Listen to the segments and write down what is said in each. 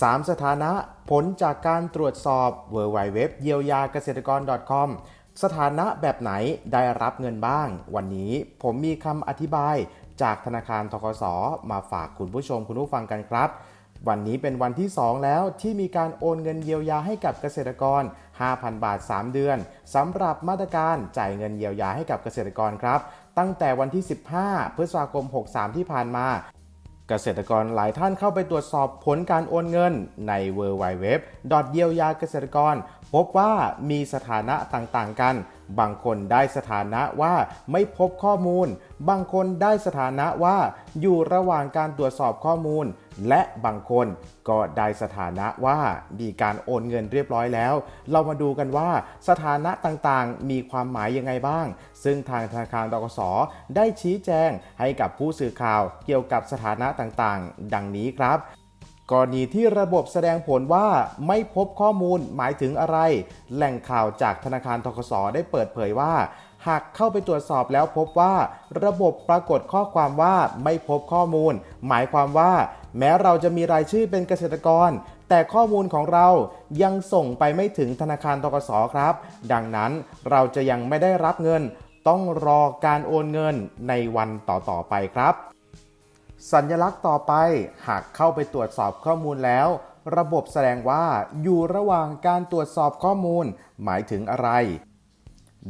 3 สถานะผลจากการตรวจสอบ w w w เยียวยาเกษตรกร .com สถานะแบบไหนได้รับเงินบ้าง วันนี้ผมมีคำอธิบายจากธนาคารทกสมาฝากคุณผู้ชมคุณผู้ฟังกันครับ วันนี้เป็นวันที่ 2 แล้วที่มีการโอนเงินเยียวยาให้กับเกษตรกร 5,000 บาท 3 เดือนสำหรับมาตรการจ่ายเงินเยียวยาให้กับเกษตรกรครับ ตั้งแต่วันที่ 15 พฤษภาคม 63 ที่ผ่านมา เกษตรกรหลายท่านเข้าไปตรวจสอบผลการโอนเงินใน w w w เยียวยาเกษตรกร พบว่ามีสถานะต่างๆกัน บางคนได้สถานะว่าไม่พบข้อมูล บางคนได้สถานะว่า อยู่ระหว่างการตรวจสอบข้อมูล และบางคนก็ได้สถานะว่ามีการโอนเงินเรียบร้อยแล้ว เรามาดูกันว่าสถานะต่างๆ มีความหมายยังไงบ้าง ซึ่งทางธนาคารตกสได้ชี้แจงให้กับผู้สื่อข่าวเกี่ยวกับสถานะต่างๆ ดังนี้ครับ กรณีที่ระบบแสดงผลว่าไม่พบข้อมูลหมายถึงอะไร แหล่งข่าวจากธนาคารทกสได้เปิดเผยว่า หากเข้าไปตรวจสอบแล้วพบว่า ระบบปรากฏข้อความว่าไม่พบข้อมูล หมายความว่า แม้เราจะมีรายชื่อเป็นเกษตรกร แต่ข้อมูลของเรายังส่งไปไม่ถึงธนาคารทกสครับ ดังนั้นเราจะยังไม่ได้รับเงิน ต้องรอการโอนเงินในวันต่อๆไปครับ สัญลักษณ์ต่อไปหากเข้าไปตรวจสอบข้อมูลแล้ว ระบบแสดงว่าอยู่ระหว่างการตรวจสอบข้อมูล หมายถึงอะไร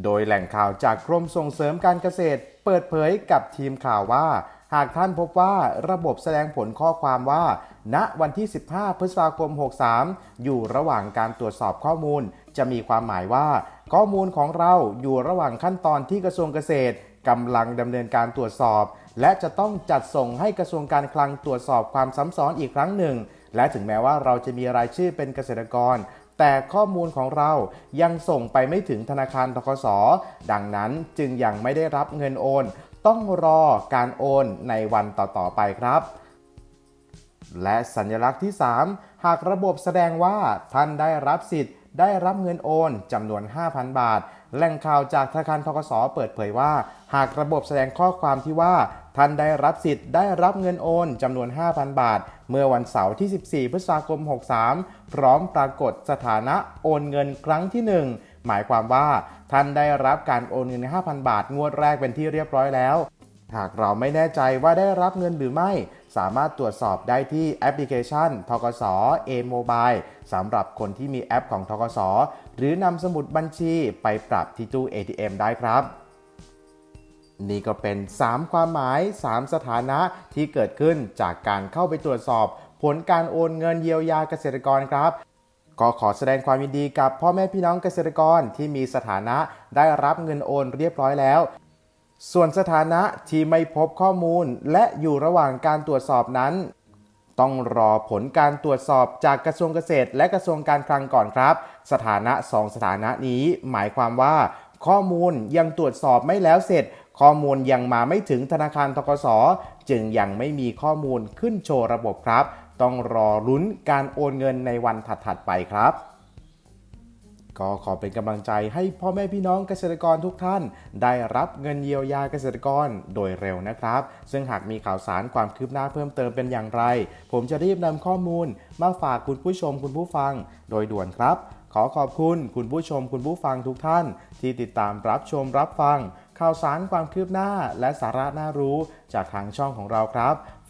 โดยแหล่งข่าวจากกรมส่งเสริมการเกษตร เปิดเผยกับทีมข่าวว่า หากท่านพบว่าระบบแสดงผลข้อความว่า ณวันที่ 15 พฤษภาคม 63 อยู่ระหว่างการตรวจสอบข้อมูล จะมีความหมายว่า ข้อมูลของเราอยู่ระหว่างขั้นตอนที่กระทรวงเกษตรกำลังดำเนินการตรวจสอบและจะต้องจัดส่งให้กระทรวงการคลังตรวจสอบความซ้ำซ้อนอีกครั้งหนึ่ง และถึงแม้ว่าเราจะมีรายชื่อเป็นเกษตรกร แต่ข้อมูลของเรายังส่งไปไม่ถึงธนาคารทกส ดังนั้นจึงยังไม่ได้รับเงินโอน ต้องรอการโอนในวันต่อๆไปครับและสัญลักษณ์ที่ 3 หากระบบแสดงว่าท่านได้รับสิทธิ์ ได้รับเงินโอนจำนวน 5,000 บาท แหล่งข่าวจากธนาคารทกสเปิดเผยว่า หากระบบแสดงข้อความที่ว่าท่านได้รับสิทธิ์ได้รับเงินโอนจำนวน 5,000 บาท เมื่อวันเสาร์ที่ 14 พฤษภาคม 63 พร้อมปรากฏสถานะโอนเงินครั้งที่ 1 หมายความว่า ท่านได้รับการโอนเงิน 5,000 บาท งวดแรกเป็นที่เรียบร้อยแล้ว หากเราไม่แน่ใจว่าได้รับเงินหรือไม่ สามารถตรวจสอบได้ที่แอปพลิเคชันทกส A-Mobile สำหรับคนที่มีแอปของทกสหรือนำสมุดบัญชีไปปรับที่ตู้ ATM ได้ครับนี่ก็เป็น 3 ความหมาย 3 สถานะที่เกิดขึ้นจากการเข้าไปตรวจสอบ ผลการโอนเงินเยียวยาเกษตรกรครับ ก็ขอแสดงความยินดีกับพ่อแม่พี่น้องเกษตรกรที่มีสถานะได้รับเงินโอนเรียบร้อยแล้ว ส่วนสถานะที่ไม่พบข้อมูลและอยู่ระหว่างการตรวจสอบนั้น ต้องรอผลการตรวจสอบจากกระทรวงเกษตร และกระทรวงการคลังก่อนครับ สถานะ 2 สถานะนี้หมายความว่า ข้อมูลยังตรวจสอบไม่แล้วเสร็จ ข้อมูลยังมาไม่ถึงธนาคารทกสจึงยังไม่มีข้อมูลขึ้นโชว์ระบบครับ ต้องรอลุ้นการโอนเงินในวันถัดๆไปครับ ก็ขอเป็นกำลังใจให้พ่อแม่พี่น้องเกษตรกรทุกท่าน ได้รับเงินเยียวยาเกษตรกรโดยเร็วนะครับ ซึ่งหากมีข่าวสารความคืบหน้าเพิ่มเติมเป็นอย่างไร ผมจะรีบนำข้อมูล มาฝากคุณผู้ชมคุณผู้ฟัง โดยด่วนครับ ขอขอบคุณคุณผู้ชมคุณผู้ฟังทุกท่าน ที่ติดตามรับชมรับฟัง ข่าวสารความคืบหน้าและสาระน่ารู้จากทางช่องของเราครับ